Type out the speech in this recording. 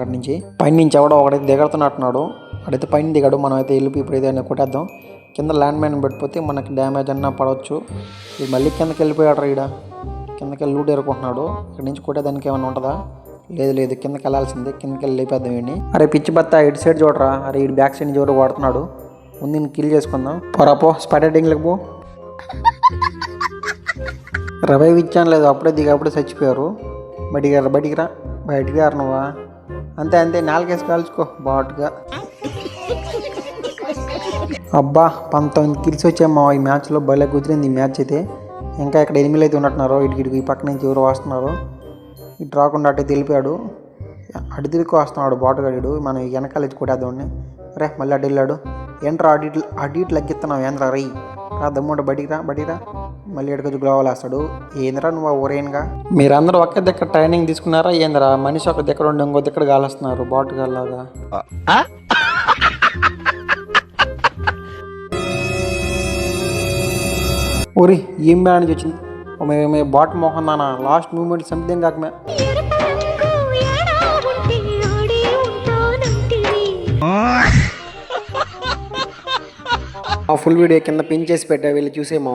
అక్కడి నుంచి పైన నుంచి ఎవడో ఒకడైతే దిగడుతున్నట్టున్నాడు. అడైతే పైన దిగాడు. మనం అయితే వెళ్ళి ఇప్పుడు ఏదైనా కొట్టేద్దాం. కింద ల్యాండ్ మైన్ పెట్టిపోతే మనకి డ్యామేజ్ అన్నా పడవచ్చు. ఇది మళ్ళీ కిందకి వెళ్ళిపోయాడు ఈడ. కిందకి వెళ్ళి లూట్ ఎరుకుంటున్నాడు ఇక్కడ నుంచి కొట్టేదానికి ఏమైనా ఉంటుందా? లేదు లేదు. కిందకి వెళ్ళాల్సిందే. కిందకి వెళ్ళి లేపేద్దాం వీడిని అరే పిచ్చి బత్త ఇటు సైడ్ చూడరా? అరే ఇటు బ్యాక్ సైడ్ చూడ వాడుతున్నాడు. ముందు నేను కిల్ చేసుకుందాం. పోరా పో. స్పాటెడింగ్లకు పో. రవై ఇచ్చాను లేదు. అప్పుడే దిగి అప్పుడే చచ్చిపోయారు. బయటికి రా బయటికి రా. బయటికి నువ్వా అంతే అంతే. నాలుగేసి కాల్చుకో బాటుగా. అబ్బా పంతొమ్మిది కిల్స్ వచ్చామా ఈ మ్యాచ్లో భలే కుదిరింది ఈ మ్యాచ్ అయితే. ఇంకా ఇక్కడ ఎనిమిది అయితే ఉన్నట్టున్నారు. ఇటు ఇటు ఈ పక్క నుంచి ఎవరు వస్తున్నారు. ఇటు రాకుండా అటు తెలిపాడు. అటు తిరిగి వస్తున్నాడు బాటుగాడు మనం వెనకాల ఇచ్చి కొట్టేద్దామని రే మళ్ళీ అటు వెళ్ళాడు. ఏంట్రా అడిట్ అడిట్ అటు లగ్గిస్తున్నావు ఏంద్రా రై రా దమ్ముంట బయటికి రా రా. మళ్ళీ ఎక్కడికి గ్లోవల్ వేస్తాడు ఏంద్రా నువ్వు ఊరేన్గా? మీరందరూ ఒకే దగ్గర ట్రైనింగ్ తీసుకున్నారా? ఏంద్రా? మనిషి ఒక దగ్గర ఉండి ఇంకో దగ్గర కాలుస్తున్నారు బాటుగాల్లాగా ఊరి ఏం బ్యాడ్ వచ్చింది? మే బాట్ మోహన్ నాన్న లాస్ట్ మూమెంట్ సంథింగ్ కాక మే. ఆ ఫుల్ వీడియో కింద పిన్ చేసి పెట్టా వెళ్ళి చూసేమో